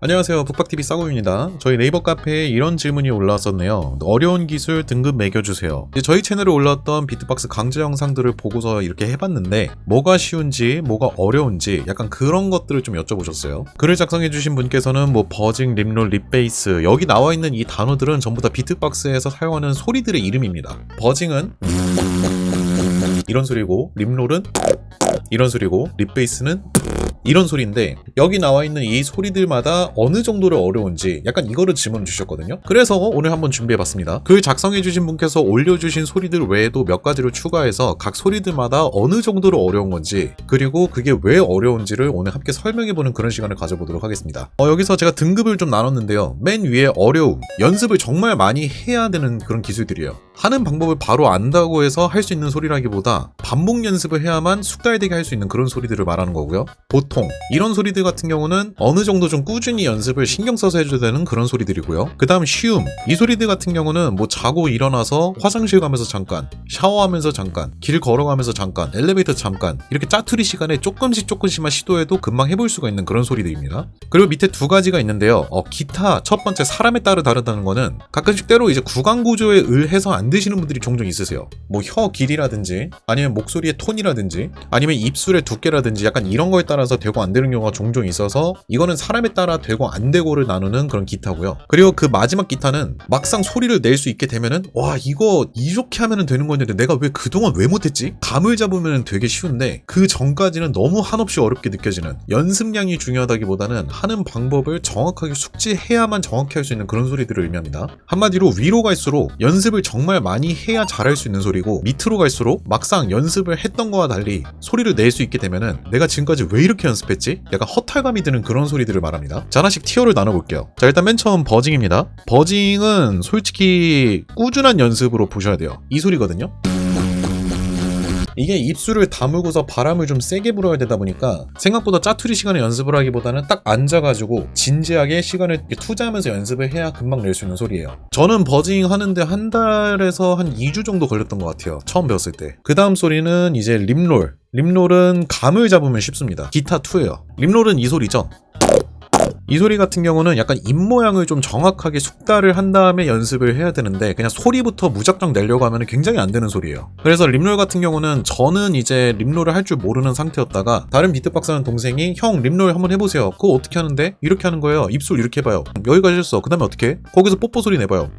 안녕하세요. 북박TV 싸구입니다. 저희 네이버 카페에 이런 질문이 올라왔었네요. 어려운 기술 등급 매겨주세요. 저희 채널에 올라왔던 비트박스 강좌 영상들을 보고서 이렇게 해봤는데 뭐가 쉬운지 뭐가 어려운지 약간 그런 것들을 좀 여쭤보셨어요. 글을 작성해주신 분께서는 뭐 버징, 립롤, 립베이스 여기 나와 있는 이 단어들은 전부 다 비트박스에서 사용하는 소리들의 이름입니다. 버징은 이런 소리고 립롤은 이런 소리고 립베이스는 이런 소리인데 여기 나와 있는 이 소리들마다 어느 정도로 어려운지 약간 이거를 질문 주셨거든요. 그래서 오늘 한번 준비해봤습니다. 글 작성해주신 분께서 올려주신 소리들 외에도 몇 가지를 추가해서 각 소리들마다 어느 정도로 어려운 건지 그리고 그게 왜 어려운지를 오늘 함께 설명해보는 그런 시간을 가져보도록 하겠습니다. 어, 여기서 제가 등급을 좀 나눴는데요. 맨 위에 어려움, 연습을 정말 많이 해야 되는 그런 기술들이에요. 하는 방법을 바로 안다고 해서 할 수 있는 소리라기보다 반복 연습을 해야만 숙달되게 할 수 있는 그런 소리들을 말하는 거고요. 이런 소리들 같은 경우는 어느 정도 좀 꾸준히 연습을 신경 써서 해줘야 되는 그런 소리들이고요. 그 다음 쉬움. 이 소리들 같은 경우는 뭐 자고 일어나서 화장실 가면서 잠깐, 샤워하면서 잠깐, 길 걸어가면서 잠깐, 엘리베이터 잠깐 이렇게 짜투리 시간에 조금씩 조금씩만 시도해도 금방 해볼 수가 있는 그런 소리들입니다. 그리고 밑에 두 가지가 있는데요. 어, 기타 첫 번째 사람에 따라 다르다는 거는 가끔씩 때로 이제 구강 구조에 의해서 안 드시는 분들이 종종 있으세요. 뭐 혀 길이라든지 아니면 목소리의 톤이라든지 아니면 입술의 두께라든지 약간 이런 거에 따라서 되고 안 되는 경우가 종종 있어서 이거는 사람에 따라 되고 안 되고를 나누는 그런 기타고요. 그리고 그 마지막 기타는 막상 소리를 낼 수 있게 되면은 와 이거 이렇게 하면은 되는 건데 내가 왜 그동안 왜 못했지? 감을 잡으면 되게 쉬운데 그 전까지는 너무 한없이 어렵게 느껴지는 연습량이 중요하다기보다는 하는 방법을 정확하게 숙지해야만 정확히 할 수 있는 그런 소리들을 의미합니다. 한마디로 위로 갈수록 연습을 정말 많이 해야 잘할 수 있는 소리고 밑으로 갈수록 막상 연습을 했던 거와 달리 소리를 낼 수 있게 되면은 내가 지금까지 왜 이렇게 연습했지? 약간 허탈감이 드는 그런 소리들을 말합니다. 자, 하나씩 티어를 나눠볼게요. 자, 일단 맨 처음 버징입니다. 버징은 솔직히 꾸준한 연습으로 보셔야 돼요. 이 소리거든요. 이게 입술을 다물고서 바람을 좀 세게 불어야 되다 보니까 생각보다 짜투리 시간에 연습을 하기보다는 딱 앉아가지고 진지하게 시간을 투자하면서 연습을 해야 금방 낼 수 있는 소리예요. 저는 버징 하는데 한 달에서 한 2주 정도 걸렸던 것 같아요. 처음 배웠을 때. 그 다음 소리는 이제 립롤. 립롤은 감을 잡으면 쉽습니다. 기타 2예요. 립롤은 이 소리죠. 이 소리 같은 경우는 약간 입 모양을 좀 정확하게 숙달을 한 다음에 연습을 해야 되는데 그냥 소리부터 무작정 내려고 하면 굉장히 안 되는 소리예요. 그래서 립롤 같은 경우는 저는 이제 립롤을 할 줄 모르는 상태였다가 다른 비트박스 하는 동생이 형 립롤 한번 해보세요. 그거 어떻게 하는데? 이렇게 하는 거예요. 입술 이렇게 해봐요. 여기까지 했어. 그 다음에 어떻게 해? 거기서 뽀뽀 소리 내봐요.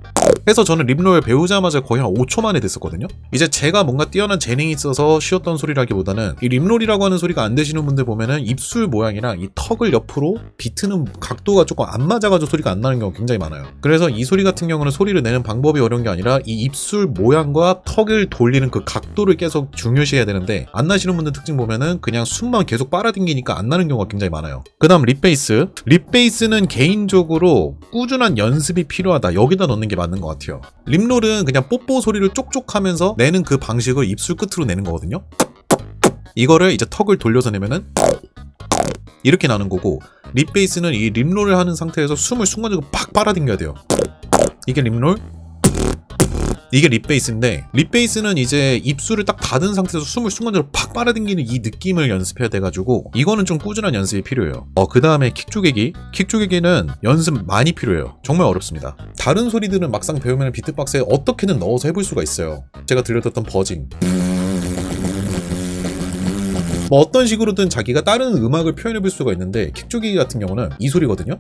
해서 저는 립롤 배우자마자 거의 한 5초 만에 됐었거든요. 이제 제가 뭔가 뛰어난 재능이 있어서 쉬었던 소리라기보다는 이 립롤이라고 하는 소리가 안 되시는 분들 보면은 입술 모양이랑 이 턱을 옆으로 비트는 각도가 조금 안 맞아가지고 소리가 안 나는 경우가 굉장히 많아요. 그래서 이 소리 같은 경우는 소리를 내는 방법이 어려운 게 아니라 이 입술 모양과 턱을 돌리는 그 각도를 계속 중요시해야 되는데 안 나시는 분들 특징 보면은 그냥 숨만 계속 빨아당기니까 안 나는 경우가 굉장히 많아요. 그 다음 립베이스. 립베이스는 개인적으로 꾸준한 연습이 필요하다. 여기다 넣는 게 맞는 것 같아요. 립롤은 그냥 뽀뽀 소리를 쪽쪽 하면서 내는 그 방식을 입술 끝으로 내는 거거든요. 이거를 이제 턱을 돌려서 내면은 이렇게 나는 거고 립베이스는 이 립롤을 하는 상태에서 숨을 순간적으로 팍 빨아당겨야 돼요. 이게 립롤. 이게 립베이스인데 립베이스는 이제 입술을 딱 닫은 상태에서 숨을 순간적으로 팍 빨아당기는 이 느낌을 연습해야 돼가지고 이거는 좀 꾸준한 연습이 필요해요. 어, 그 다음에 킥 쪼개기. 킥 쪼개기는 연습 많이 필요해요. 정말 어렵습니다. 다른 소리들은 막상 배우면 비트박스에 어떻게든 넣어서 해볼 수가 있어요. 제가 들려드렸던 버징. 뭐 어떤 식으로든 자기가 다른 음악을 표현해 볼 수가 있는데 킥 쪼개기 같은 경우는 이 소리거든요.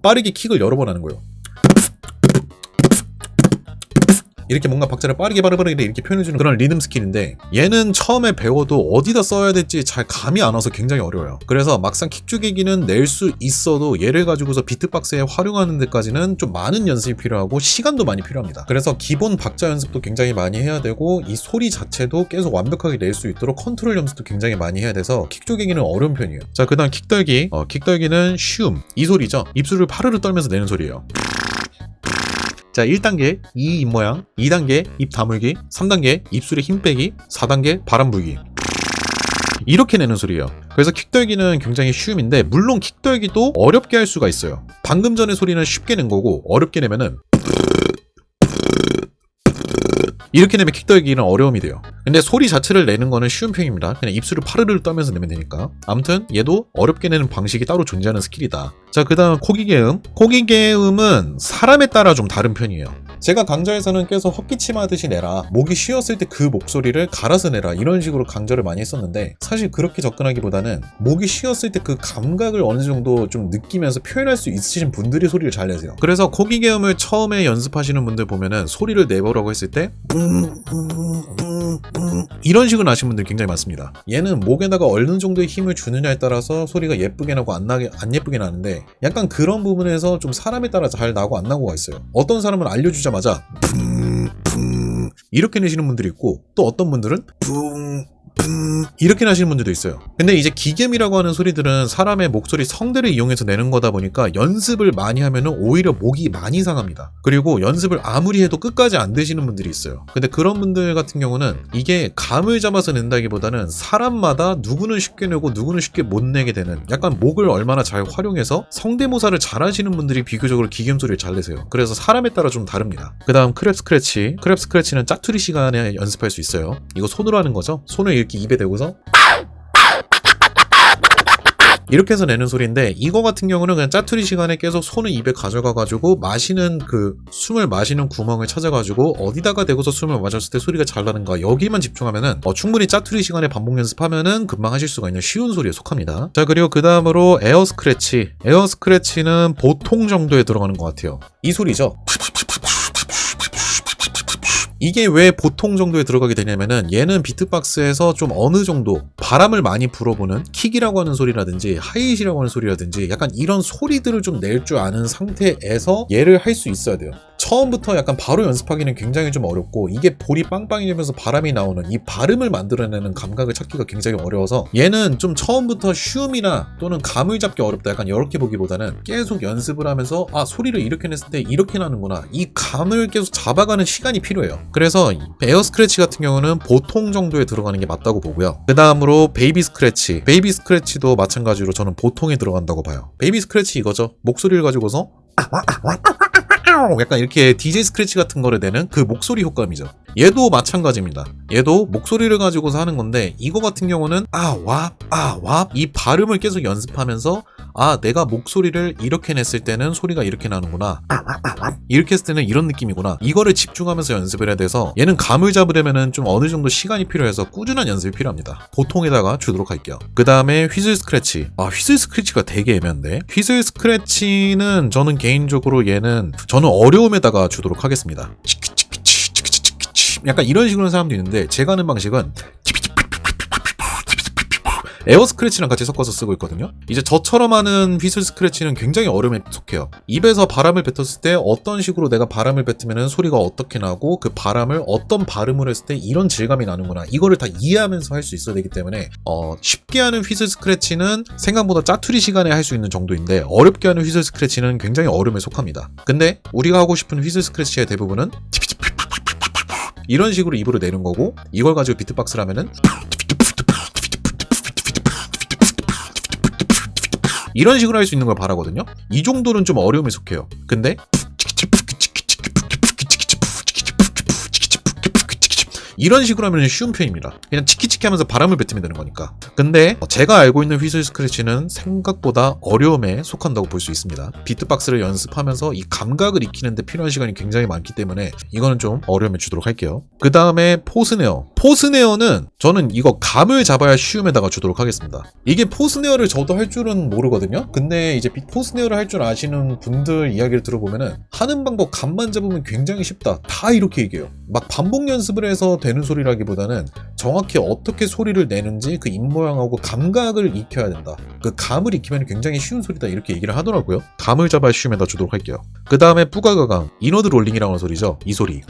빠르게 킥을 여러 번 하는 거예요. 이렇게 뭔가 박자를 빠르게 빠르게 이렇게 표현해주는 그런 리듬 스킬인데 얘는 처음에 배워도 어디다 써야 될지 잘 감이 안 와서 굉장히 어려워요. 그래서 막상 킥주기기는 낼 수 있어도 얘를 가지고서 비트박스에 활용하는 데까지는 좀 많은 연습이 필요하고 시간도 많이 필요합니다. 그래서 기본 박자 연습도 굉장히 많이 해야 되고 이 소리 자체도 계속 완벽하게 낼 수 있도록 컨트롤 연습도 굉장히 많이 해야 돼서 킥조기기는 어려운 편이에요. 자, 그 다음 킥떨기. 어, 킥떨기는 쉬움. 이 소리죠. 입술을 파르르 떨면서 내는 소리예요. 자, 1단계 이 입모양, 2단계 입 다물기, 3단계 입술에 힘 빼기, 4단계 바람 불기. 이렇게 내는 소리예요. 그래서 킥떨기는 굉장히 쉬움인데 물론 킥떨기도 어렵게 할 수가 있어요. 방금 전의 소리는 쉽게 낸 거고 어렵게 내면은 이렇게 되면 킥더기는 어려움이 돼요. 근데 소리 자체를 내는 거는 쉬운 편입니다. 그냥 입술을 파르르 떠면서 내면 되니까. 아무튼 얘도 어렵게 내는 방식이 따로 존재하는 스킬이다. 자, 그 다음 코기계음. 코기계음은 사람에 따라 좀 다른 편이에요. 제가 강좌에서는 계속 헛기침 하듯이 내라. 목이 쉬었을 때 그 목소리를 갈아서 내라. 이런 식으로 강좌를 많이 했었는데 사실 그렇게 접근하기보다는 목이 쉬었을 때 그 감각을 어느 정도 좀 느끼면서 표현할 수 있으신 분들이 소리를 잘 내세요. 그래서 코기계음을 처음에 연습하시는 분들 보면은 소리를 내보라고 했을 때 이런 식으로 나신 분들 굉장히 많습니다. 얘는 목에다가 어느 정도의 힘을 주느냐에 따라서 소리가 예쁘게 나고 안 나게 안 예쁘게 나는데 약간 그런 부분에서 좀 사람에 따라 잘 나고 안 나고가 있어요. 어떤 사람은 알려주자 마자 붕, 붕 이렇게 내시는 분들이 있고 또 어떤 분들은 붕 붕 이렇게 나시는 분들도 있어요. 근데 이제 기겜이라고 하는 소리들은 사람의 목소리 성대를 이용해서 내는 거다 보니까 연습을 많이 하면은 오히려 목이 많이 상합니다. 그리고 연습을 아무리 해도 끝까지 안 되시는 분들이 있어요. 근데 그런 분들 같은 경우는 이게 감을 잡아서 낸다기보다는 사람마다 누구는 쉽게 내고 누구는 쉽게 못 내게 되는 약간 목을 얼마나 잘 활용해서 성대모사를 잘 하시는 분들이 비교적으로 기겜 소리를 잘 내세요. 그래서 사람에 따라 좀 다릅니다. 그 다음 크랩 스크래치. 크랩 스크래치는 짜투리 시간에 연습할 수 있어요. 이거 손으로 하는 거죠. 손을 이렇게 입에 대고서 이렇게 해서 내는 소리인데 이거 같은 경우는 그냥 짜투리 시간에 계속 손을 입에 가져가 가지고 마시는 그 숨을 마시는 구멍을 찾아 가지고 어디다가 대고서 숨을 마셨을 때 소리가 잘 나는가 여기만 집중하면은 어, 충분히 짜투리 시간에 반복 연습하면은 금방 하실 수가 있는 쉬운 소리에 속합니다. 자 그리고 그 다음으로 에어 스크래치. 에어 스크래치는 보통 정도에 들어가는 것 같아요. 이 소리죠. 이게 왜 보통 정도에 들어가게 되냐면은 얘는 비트박스에서 좀 어느 정도 바람을 많이 불어보는 킥이라고 하는 소리라든지 하이잇이라고 하는 소리라든지 약간 이런 소리들을 좀 낼 줄 아는 상태에서 얘를 할 수 있어야 돼요. 처음부터 약간 바로 연습하기는 굉장히 좀 어렵고 이게 볼이 빵빵해지면서 바람이 나오는 이 발음을 만들어내는 감각을 찾기가 굉장히 어려워서 얘는 좀 처음부터 쉬움이나 또는 감을 잡기 어렵다 약간 이렇게 보기보다는 계속 연습을 하면서 아 소리를 이렇게 냈을 때 이렇게 나는구나 이 감을 계속 잡아가는 시간이 필요해요 그래서 에어 스크래치 같은 경우는 보통 정도에 들어가는 게 맞다고 보고요 그 다음으로 베이비 스크래치 베이비 스크래치도 마찬가지로 저는 보통에 들어간다고 봐요 베이비 스크래치 이거죠 목소리를 가지고서 약간 이렇게 DJ 스크래치 같은 거를 내는 그 목소리 효과음이죠. 얘도 마찬가지입니다. 얘도 목소리를 가지고서 하는 건데 이거 같은 경우는 아, 와, 아, 와, 이 발음을 계속 연습하면서 아, 내가 목소리를 이렇게 냈을 때는 소리가 이렇게 나는구나. 이렇게 했을 때는 이런 느낌이구나. 이거를 집중하면서 연습을 해야 돼서 얘는 감을 잡으려면은 좀 어느 정도 시간이 필요해서 꾸준한 연습이 필요합니다. 보통에다가 주도록 할게요. 그 다음에 휘슬 스크래치. 아, 휘슬 스크래치가 되게 애매한데? 휘슬 스크래치는 저는 개인적으로 얘는 저는 어려움에다가 주도록 하겠습니다. 약간 이런 식으로 하는 사람도 있는데 제가 하는 방식은 에어 스크래치랑 같이 섞어서 쓰고 있거든요. 이제 저처럼 하는 휘슬 스크래치는 굉장히 어려움에 속해요. 입에서 바람을 뱉었을 때 어떤 식으로 내가 바람을 뱉으면 소리가 어떻게 나고 그 바람을 어떤 발음을 했을 때 이런 질감이 나는구나. 이거를 다 이해하면서 할 수 있어야 되기 때문에 어, 쉽게 하는 휘슬 스크래치는 생각보다 짜투리 시간에 할 수 있는 정도인데 어렵게 하는 휘슬 스크래치는 굉장히 어려움에 속합니다. 근데 우리가 하고 싶은 휘슬 스크래치의 대부분은 이런 식으로 입으로 내는 거고 이걸 가지고 비트박스를 하면은 이런 식으로 할 수 있는 걸 바라거든요. 이 정도는 좀 어려움에 속해요. 근데 이런 식으로 하면 쉬운 편입니다. 그냥 치키치키 하면서 바람을 뱉으면 되는 거니까. 근데 제가 알고 있는 휘슬 스크래치는 생각보다 어려움에 속한다고 볼 수 있습니다. 비트박스를 연습하면서 이 감각을 익히는데 필요한 시간이 굉장히 많기 때문에 이거는 좀 어려움에 주도록 할게요. 그 다음에 포스네어. 포스네어는 저는 이거 감을 잡아야 쉬움에다가 주도록 하겠습니다. 이게 포스네어를 저도 할 줄은 모르거든요. 근데 이제 포스네어를 할 줄 아시는 분들 이야기를 들어보면은 하는 방법 감만 잡으면 굉장히 쉽다. 다 이렇게 얘기해요. 막 반복 연습을 해서 되는 소리라기보다는 정확히 어떻게 소리를 내는지 그 입모양하고 감각을 익혀야 된다. 그 감을 익히면 굉장히 쉬운 소리다 이렇게 얘기를 하더라고요. 감을 잡아 쉬움에다 주도록 할게요. 그 다음에 뿌가가강 이너드 롤링이라고 하는 소리죠. 이 소리.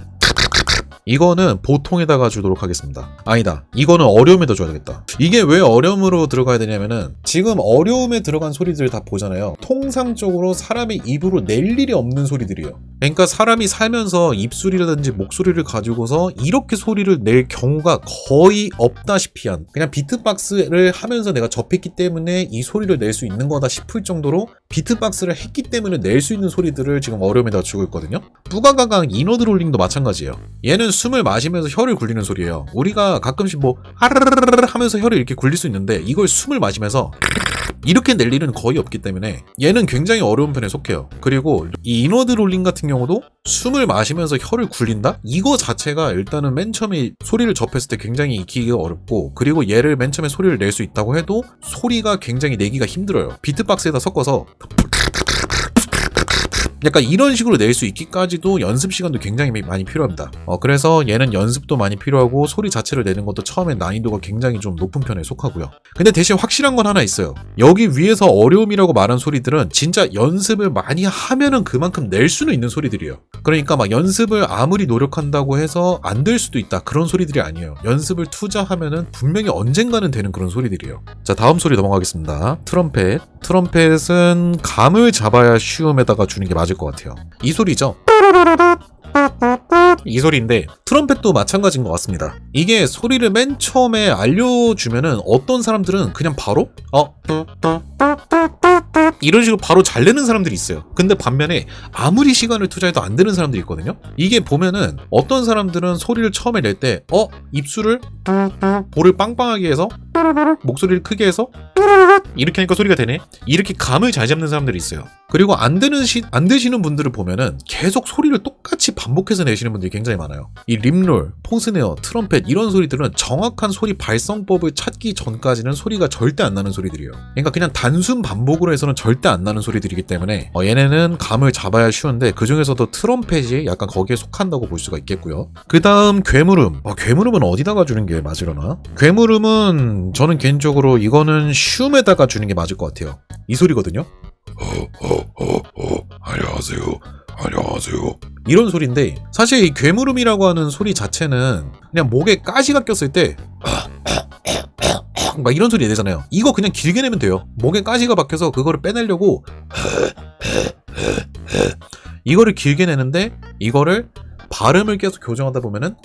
이거는 보통에다가 주도록 하겠습니다. 아니다. 이거는 어려움에다 줘야겠다. 이게 왜 어려움으로 들어가야 되냐면은 지금 어려움에 들어간 소리들 다 보잖아요. 통상적으로 사람의 입으로 낼 일이 없는 소리들이에요. 그러니까 사람이 살면서 입술이라든지 목소리를 가지고서 이렇게 소리를 낼 경우가 거의 없다시피 한 그냥 비트박스를 하면서 내가 접했기 때문에 이 소리를 낼 수 있는 거다 싶을 정도로 비트박스를 했기 때문에 낼 수 있는 소리들을 지금 어려움에다 주고 있거든요. 뿌가가강 이너드 롤링도 마찬가지예요. 얘는 숨을 마시면서 혀를 굴리는 소리예요. 우리가 가끔씩 뭐 하르르르르 하면서 혀를 이렇게 굴릴 수 있는데 이걸 숨을 마시면서 이렇게 낼 일은 거의 없기 때문에 얘는 굉장히 어려운 편에 속해요. 그리고 이 인워드 롤링 같은 경우도 숨을 마시면서 혀를 굴린다? 이거 자체가 일단은 맨 처음에 소리를 접했을 때 굉장히 익히기가 어렵고 그리고 얘를 맨 처음에 소리를 낼 수 있다고 해도 소리가 굉장히 내기가 힘들어요. 비트박스에다 섞어서 약간 이런 식으로 낼 수 있기까지도 연습 시간도 굉장히 많이 필요합니다. 어, 그래서 얘는 연습도 많이 필요하고 소리 자체를 내는 것도 처음엔 난이도가 굉장히 좀 높은 편에 속하고요. 근데 대신 확실한 건 하나 있어요. 여기 위에서 어려움이라고 말한 소리들은 진짜 연습을 많이 하면은 그만큼 낼 수는 있는 소리들이에요. 그러니까 막 연습을 아무리 노력한다고 해서 안 될 수도 있다 그런 소리들이 아니에요. 연습을 투자하면은 분명히 언젠가는 되는 그런 소리들이에요. 자 다음 소리 넘어가겠습니다. 트럼펫. 트럼펫은 감을 잡아야 쉬움에다가 주는 게 맞을 것 같아요. 이 소리죠. 이 소리인데 트럼펫도 마찬가지인 것 같습니다. 이게 소리를 맨 처음에 알려주면은 어떤 사람들은 그냥 바로 어 이런 식으로 바로 잘 내는 사람들이 있어요. 근데 반면에 아무리 시간을 투자해도 안 되는 사람들이 있거든요. 이게 보면은 어떤 사람들은 소리를 처음에 낼 때 어 입술을 볼을 빵빵하게 해서 목소리를 크게 해서 이렇게 하니까 소리가 되네. 이렇게 감을 잘 잡는 사람들이 있어요. 그리고 안 되는 시, 안 되시는 분들을 보면은 계속 소리를 똑같이 반복해서 내시는 분들이 굉장히 많아요. 이 림롤, 포스네어, 트럼펫 이런 소리들은 정확한 소리 발성법을 찾기 전까지는 소리가 절대 안 나는 소리들이에요. 그러니까 그냥 단순 반복으로 해서는 절대 안 나는 소리들이기 때문에 어, 얘네는 감을 잡아야 쉬운데 그 중에서도 트럼펫이 약간 거기에 속한다고 볼 수가 있겠고요. 그 다음 괴물음. 어, 괴물음은 어디다가 주는 게 맞으려나? 괴물음은 저는 개인적으로 이거는 쉬움에다가 주는 게 맞을 것 같아요. 이 소리거든요. 어어어어 안녕하세요 안녕하세요 이런 소리인데 사실 이 괴물음이라고 하는 소리 자체는 그냥 목에 가시가 꼈을 때 막 이런 소리 내잖아요. 이거 그냥 길게 내면 돼요. 목에 가시가 박혀서 그거를 빼내려고 이거를 길게 내는데 이거를 발음을 계속 교정하다 보면은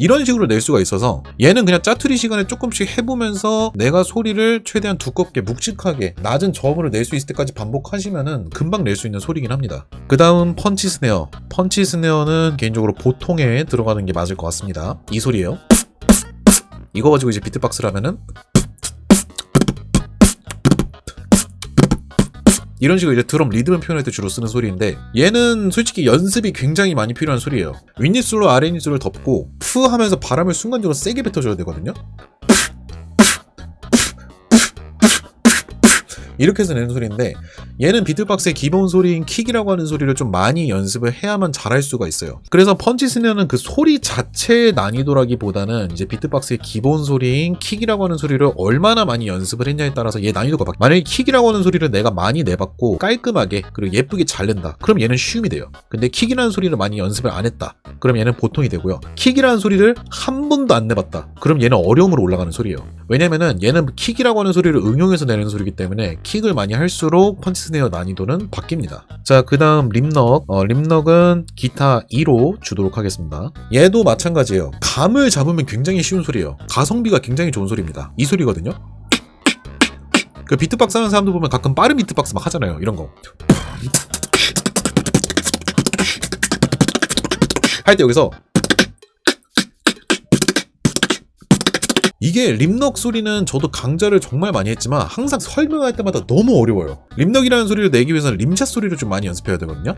이런 식으로 낼 수가 있어서 얘는 그냥 짜투리 시간에 조금씩 해보면서 내가 소리를 최대한 두껍게 묵직하게 낮은 저음으로 낼 수 있을 때까지 반복하시면은 금방 낼 수 있는 소리긴 합니다. 그 다음 펀치 스네어. 펀치 스네어는 개인적으로 보통에 들어가는 게 맞을 것 같습니다. 이 소리예요. 이거 가지고 이제 비트박스라면은 이런 식으로 이제 드럼 리듬을 표현할 때 주로 쓰는 소리인데 얘는 솔직히 연습이 굉장히 많이 필요한 소리예요. 윗니슬로 아랫니슬을 덮고 푸 하면서 바람을 순간적으로 세게 뱉어줘야 되거든요. 이렇게 해서 내는 소리인데 얘는 비트박스의 기본 소리인 킥이라고 하는 소리를 좀 많이 연습을 해야만 잘할 수가 있어요. 그래서 펀치 스네어는 그 소리 자체의 난이도라기보다는 이제 비트박스의 기본 소리인 킥이라고 하는 소리를 얼마나 많이 연습을 했냐에 따라서 얘 난이도가 바뀌어요. 만약에 킥이라고 하는 소리를 내가 많이 내봤고 깔끔하게 그리고 예쁘게 잘 낸다. 그럼 얘는 쉬움이 돼요. 근데 킥이라는 소리를 많이 연습을 안 했다. 그럼 얘는 보통이 되고요. 킥이라는 소리를 한 번도 안 내봤다. 그럼 얘는 어려움으로 올라가는 소리예요. 왜냐면은 얘는 킥이라고 하는 소리를 응용해서 내는 소리이기 때문에 킥을 많이 할수록 펀치 스네어 난이도는 바뀝니다. 자, 그 다음 림넉. 어, 림넉은 기타 2로 주도록 하겠습니다. 얘도 마찬가지예요. 감을 잡으면 굉장히 쉬운 소리예요. 가성비가 굉장히 좋은 소리입니다. 이 소리거든요. 그 비트박스 하는 사람들 보면 가끔 빠른 비트박스 막 하잖아요. 이런 거. 할 때 여기서 이게 림넉 소리는 저도 강좌를 정말 많이 했지만 항상 설명할 때마다 너무 어려워요. 림넉이라는 소리를 내기 위해서는 림샷 소리를 좀 많이 연습해야 되거든요.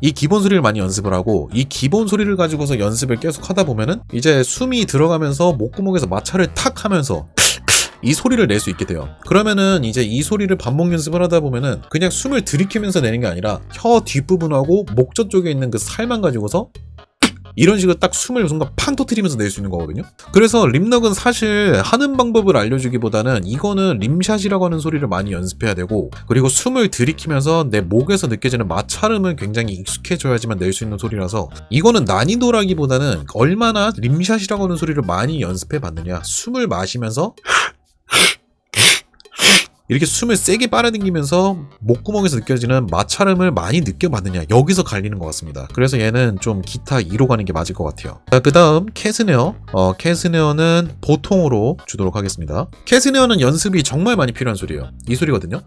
이 기본 소리를 많이 연습을 하고 이 기본 소리를 가지고서 연습을 계속 하다 보면은 이제 숨이 들어가면서 목구멍에서 마찰을 탁 하면서 이 소리를 낼 수 있게 돼요. 그러면은 이제 이 소리를 반복 연습을 하다 보면은 그냥 숨을 들이키면서 내는 게 아니라 혀 뒷부분하고 목젖 쪽에 있는 그 살만 가지고서 이런 식으로 딱 숨을 순간 팡 터트리면서 낼 수 있는 거거든요. 그래서 림넉은 사실 하는 방법을 알려주기보다는 이거는 림샷이라고 하는 소리를 많이 연습해야 되고 그리고 숨을 들이키면서 내 목에서 느껴지는 마찰음은 굉장히 익숙해져야지만 낼 수 있는 소리라서 이거는 난이도라기보다는 얼마나 림샷이라고 하는 소리를 많이 연습해 봤느냐 숨을 마시면서 이렇게 숨을 세게 빨아당기면서 목구멍에서 느껴지는 마찰음을 많이 느껴봤느냐 여기서 갈리는 것 같습니다. 그래서 얘는 좀 기타 2로 가는 게 맞을 것 같아요. 자, 그 다음 캐스네어. 어, 캐스네어는 보통으로 주도록 하겠습니다. 캐스네어는 연습이 정말 많이 필요한 소리예요. 이 소리거든요.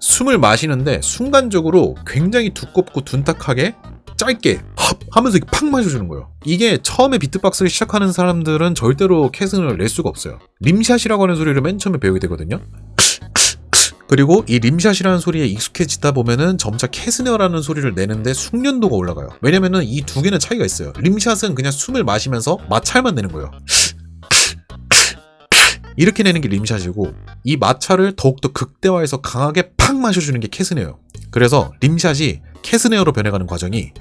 숨을 마시는데 순간적으로 굉장히 두껍고 둔탁하게 짧게 헙 하면서 팍 마셔주는 거예요. 이게 처음에 비트박스를 시작하는 사람들은 절대로 캐슨을 낼 수가 없어요. 림샷이라고 하는 소리를 맨 처음에 배우게 되거든요. 그리고 이 림샷이라는 소리에 익숙해지다 보면은 점차 캐스네어라는 소리를 내는데 숙련도가 올라가요. 왜냐면은 이 두 개는 차이가 있어요. 림샷은 그냥 숨을 마시면서 마찰만 내는 거예요. 이렇게 내는 게 림샷이고 이 마찰을 더욱더 극대화해서 강하게 팍 마셔주는 게 캐스네어예요. 그래서 림샷이 캐스네어로 변해가는 과정이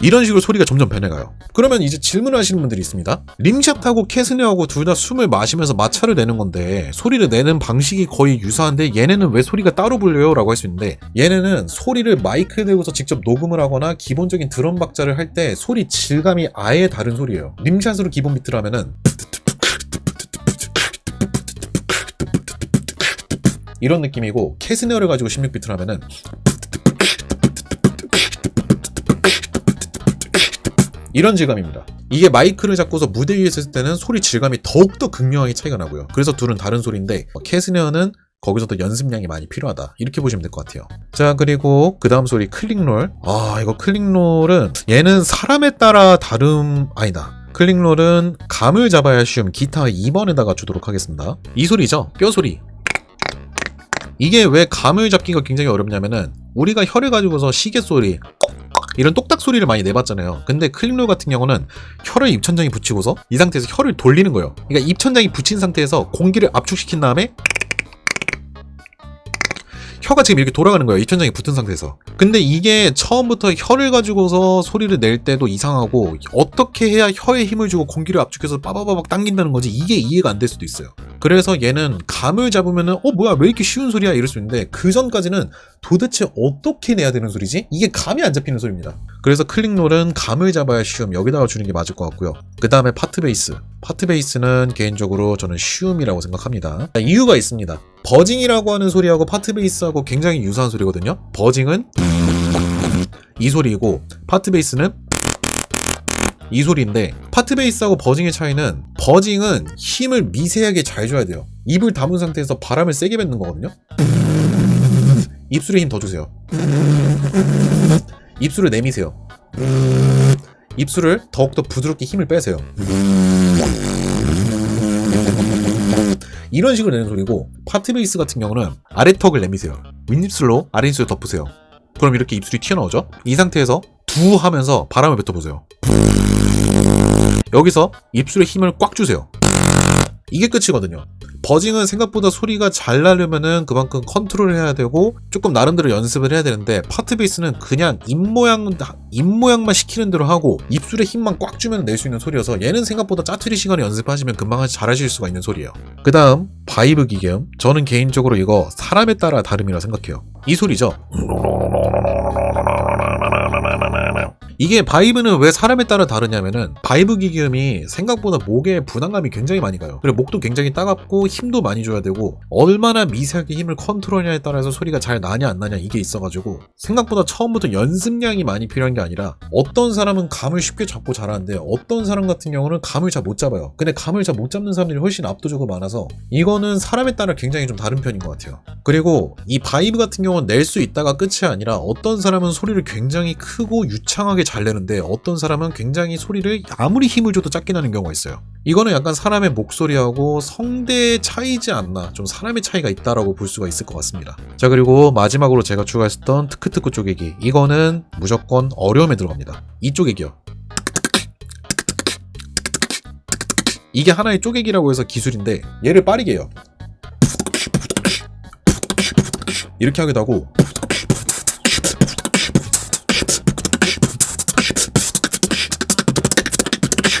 이런 식으로 소리가 점점 변해가요. 그러면 이제 질문을 하시는 분들이 있습니다. 림샷하고 캐스네어하고 둘 다 숨을 마시면서 마찰을 내는 건데 소리를 내는 방식이 거의 유사한데 얘네는 왜 소리가 따로 불려요? 라고 할 수 있는데 얘네는 소리를 마이크에 대고서 직접 녹음을 하거나 기본적인 드럼 박자를 할 때 소리 질감이 아예 다른 소리예요. 림샷으로 기본 비트를 하면은 이런 느낌이고 캐스네어를 가지고 16비트를 하면은 이런 질감입니다. 이게 마이크를 잡고서 무대 위에 있을 때는 소리 질감이 더욱더 극명하게 차이가 나고요. 그래서 둘은 다른 소리인데 캐스네어는 거기서도 연습량이 많이 필요하다. 이렇게 보시면 될 것 같아요. 자, 그리고 그 다음 소리 클릭롤. 아, 이거 클릭롤은 얘는 사람에 따라 다름 아니다. 클릭롤은 감을 잡아야 쉬움 기타 2번에다가 주도록 하겠습니다. 이 소리죠. 뼈 소리. 이게 왜 감을 잡기가 굉장히 어렵냐면은 우리가 혀를 가지고서 시계 소리 이런 똑딱 소리를 많이 내봤잖아요. 근데 클릭롤 같은 경우는 혀를 입천장에 붙이고서 이 상태에서 혀를 돌리는 거예요. 그러니까 입천장이 붙인 상태에서 공기를 압축시킨 다음에 혀가 지금 이렇게 돌아가는 거예요. 입천장이 붙은 상태에서. 근데 이게 처음부터 혀를 가지고서 소리를 낼 때도 이상하고 어떻게 해야 혀에 힘을 주고 공기를 압축해서 빠바바박 당긴다는 거지 이게 이해가 안 될 수도 있어요. 그래서 얘는 감을 잡으면은 어 뭐야 왜 이렇게 쉬운 소리야 이럴 수 있는데 그 전까지는 도대체 어떻게 내야 되는 소리지? 이게 감이 안 잡히는 소리입니다. 그래서 클릭롤은 감을 잡아야 쉬움 여기다가 주는 게 맞을 것 같고요. 그 다음에 파트 베이스. 파트 베이스는 개인적으로 저는 쉬움이라고 생각합니다. 자, 이유가 있습니다. 버징이라고 하는 소리하고 파트 베이스하고 굉장히 유사한 소리거든요. 버징은 이 소리이고 파트 베이스는 이 소리인데 파트 베이스하고 버징의 차이는 버징은 힘을 미세하게 잘 줘야 돼요. 입을 담은 상태에서 바람을 세게 뱉는 거거든요. 입술에 힘 더 주세요. 입술을 내미세요. 입술을 더욱더 부드럽게 힘을 빼세요. 이런 식으로 내는 소리고 파트 베이스 같은 경우는 아래 턱을 내미세요. 윗입술로 아랫입술을 덮으세요. 그럼 이렇게 입술이 튀어나오죠? 이 상태에서 두 하면서 바람을 뱉어보세요. 여기서 입술에 힘을 꽉 주세요. 이게 끝이거든요. 버징은 생각보다 소리가 잘 나려면은 그만큼 컨트롤을 해야 되고 조금 나름대로 연습을 해야 되는데 파트 베이스는 그냥 입 모양 입 모양만 시키는 대로 하고 입술에 힘만 꽉 주면 낼 수 있는 소리여서 얘는 생각보다 짜투리 시간에 연습하시면 금방 잘하실 수가 있는 소리예요. 그다음 바이브 기계음 저는 개인적으로 이거 사람에 따라 다름이라 생각해요. 이 소리죠. 이게 바이브는 왜 사람에 따라 다르냐면은 바이브 기기음이 생각보다 목에 부담감이 굉장히 많이 가요. 그리고 목도 굉장히 따갑고 힘도 많이 줘야 되고 얼마나 미세하게 힘을 컨트롤하냐에 따라서 소리가 잘 나냐 안 나냐 이게 있어가지고 생각보다 처음부터 연습량이 많이 필요한 게 아니라 어떤 사람은 감을 쉽게 잡고 잘하는데 어떤 사람 같은 경우는 감을 잘 못 잡아요. 근데 감을 잘 못 잡는 사람들이 훨씬 압도적으로 많아서 이거는 사람에 따라 굉장히 좀 다른 편인 것 같아요. 그리고 이 바이브 같은 경우는 낼 수 있다가 끝이 아니라 어떤 사람은 소리를 굉장히 크고 유창하게 잘 내는데 어떤 사람은 굉장히 소리를 아무리 힘을 줘도 작게 나는 경우가 있어요. 이거는 약간 사람의 목소리하고 성대의 차이지 않나 좀 사람의 차이가 있다라고 볼 수가 있을 것 같습니다. 자 그리고 마지막으로 제가 추가했던 트크트크 쪼개기 이거는 무조건 어려움에 들어갑니다. 이 쪼개기요. 이게 하나의 쪼개기라고 해서 기술인데 얘를 빠르게 해요. 이렇게 하기도 하고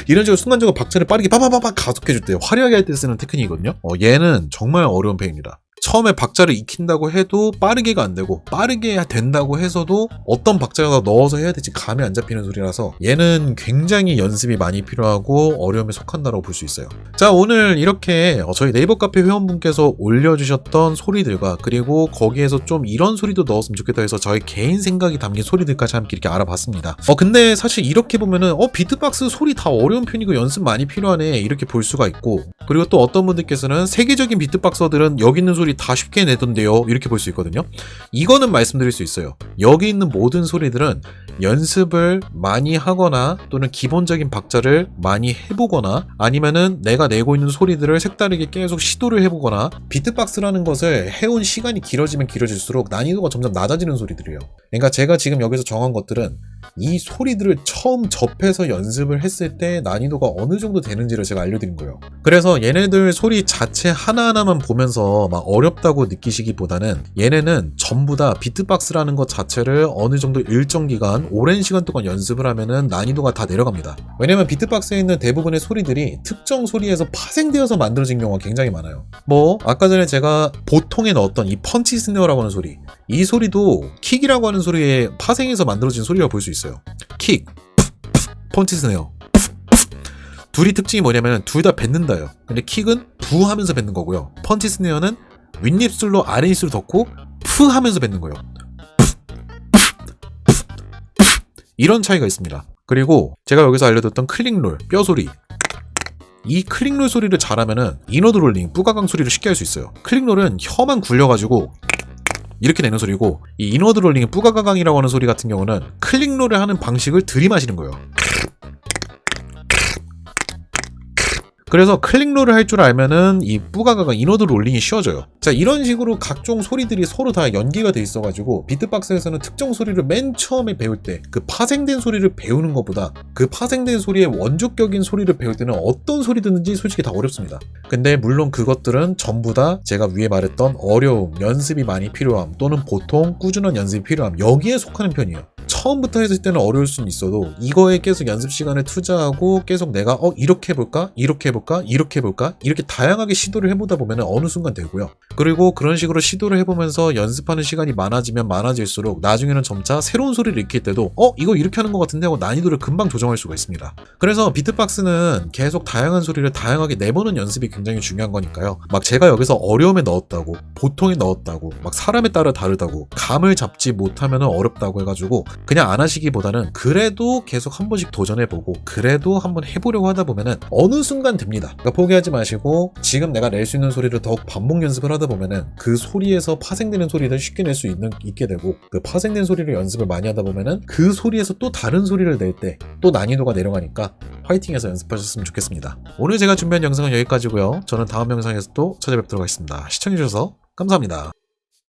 이런 식으로 순간적으로 박자를 빠르게 빠바바박 가속해줄 때 화려하게 할 때 쓰는 테크닉이거든요. 어, 얘는 정말 어려운 편입니다. 처음에 박자를 익힌다고 해도 빠르게가 안 되고 빠르게 된다고 해서도 어떤 박자가 넣어서 해야 될지 감이 안 잡히는 소리라서 얘는 굉장히 연습이 많이 필요하고 어려움에 속한다고 볼 수 있어요. 자 오늘 이렇게 어, 저희 네이버 카페 회원분께서 올려주셨던 소리들과 그리고 거기에서 좀 이런 소리도 넣었으면 좋겠다 해서 저희 개인 생각이 담긴 소리들까지 함께 이렇게 알아봤습니다. 어 근데 사실 이렇게 보면은 어 비트박스 소리 다 어려운 편이고 연습 많이 필요하네 이렇게 볼 수가 있고 그리고 또 어떤 분들께서는 세계적인 비트박서들은 여기 있는 소리 다 쉽게 내던데요 이렇게 볼 수 있거든요. 이거는 말씀드릴 수 있어요. 여기 있는 모든 소리들은 연습을 많이 하거나 또는 기본적인 박자를 많이 해보거나 아니면은 내가 내고 있는 소리들을 색다르게 계속 시도를 해보거나 비트박스라는 것을 해온 시간이 길어지면 길어질수록 난이도가 점점 낮아지는 소리들이에요. 그러니까 제가 지금 여기서 정한 것들은 이 소리들을 처음 접해서 연습을 했을 때 난이도가 어느 정도 되는지를 제가 알려드린 거예요. 그래서 얘네들 소리 자체 하나하나만 보면서 막 어렵다고 느끼시기보다는 얘네는 전부 다 비트박스라는 것 자체를 어느 정도 일정 기간, 오랜 시간 동안 연습을 하면은 난이도가 다 내려갑니다. 왜냐면 비트박스에 있는 대부분의 소리들이 특정 소리에서 파생되어서 만들어진 경우가 굉장히 많아요. 뭐, 아까 전에 제가 보통에 넣었던 이 펀치 스네어라고 하는 소리. 이 소리도 킥이라고 하는 소리에 파생해서 만들어진 소리라고 볼 수 있어요. 킥, 펀치 스네어. 둘이 특징이 뭐냐면 둘 다 뱉는다요. 근데 킥은 부 하면서 뱉는 거고요. 펀치 스네어는 윗입술로 아래입술을 덮고 푸 하면서 뱉는 거예요. 이런 차이가 있습니다. 그리고 제가 여기서 알려줬던 클릭롤, 뼈 소리. 이 클릭롤 소리를 잘하면은 이너드 롤링, 뿌가강 소리를 쉽게 할 수 있어요. 클릭롤은 혀만 굴려가지고 이렇게 내는 소리고 이 이너드 롤링, 뿌가강이라고 하는 소리 같은 경우는 클릭롤을 하는 방식을 들이마시는 거예요. 그래서 클릭롤을 할 줄 알면은 이 뿌가가가 이너드 롤링이 쉬워져요. 자 이런 식으로 각종 소리들이 서로 다 연계가 돼 있어가지고 비트박스에서는 특정 소리를 맨 처음에 배울 때 그 파생된 소리를 배우는 것보다 그 파생된 소리의 원조격인 소리를 배울 때는 어떤 소리 듣는지 솔직히 다 어렵습니다. 근데 물론 그것들은 전부 다 제가 위에 말했던 어려움, 연습이 많이 필요함 또는 보통 꾸준한 연습이 필요함 여기에 속하는 편이에요. 처음부터 했을 때는 어려울 수는 있어도 이거에 계속 연습 시간을 투자하고 계속 내가 어 이렇게 해볼까? 이렇게 해볼까? 이렇게 해볼까? 이렇게 다양하게 시도를 해보다 보면 어느 순간 되고요. 그리고 그런 식으로 시도를 해보면서 연습하는 시간이 많아지면 많아질수록 나중에는 점차 새로운 소리를 익힐 때도 어 이거 이렇게 하는 것 같은데 하고 난이도를 금방 조정할 수가 있습니다. 그래서 비트박스는 계속 다양한 소리를 다양하게 내보는 연습이 굉장히 중요한 거니까요. 막 제가 여기서 어려움에 넣었다고 보통에 넣었다고 막 사람에 따라 다르다고 감을 잡지 못하면 어렵다고 해가지고 그냥 안 하시기보다는 그래도 계속 한 번씩 도전해보고 그래도 한번 해보려고 하다 보면은 어느 순간 됩니다. 그러니까 포기하지 마시고 지금 내가 낼 수 있는 소리를 더욱 반복 연습을 하다 보면은 그 소리에서 파생되는 소리를 쉽게 낼 수 있는 있게 되고 그 파생된 소리를 연습을 많이 하다 보면은 그 소리에서 또 다른 소리를 낼 때 또 난이도가 내려가니까 화이팅해서 연습하셨으면 좋겠습니다. 오늘 제가 준비한 영상은 여기까지고요. 저는 다음 영상에서 또 찾아뵙도록 하겠습니다. 시청해주셔서 감사합니다.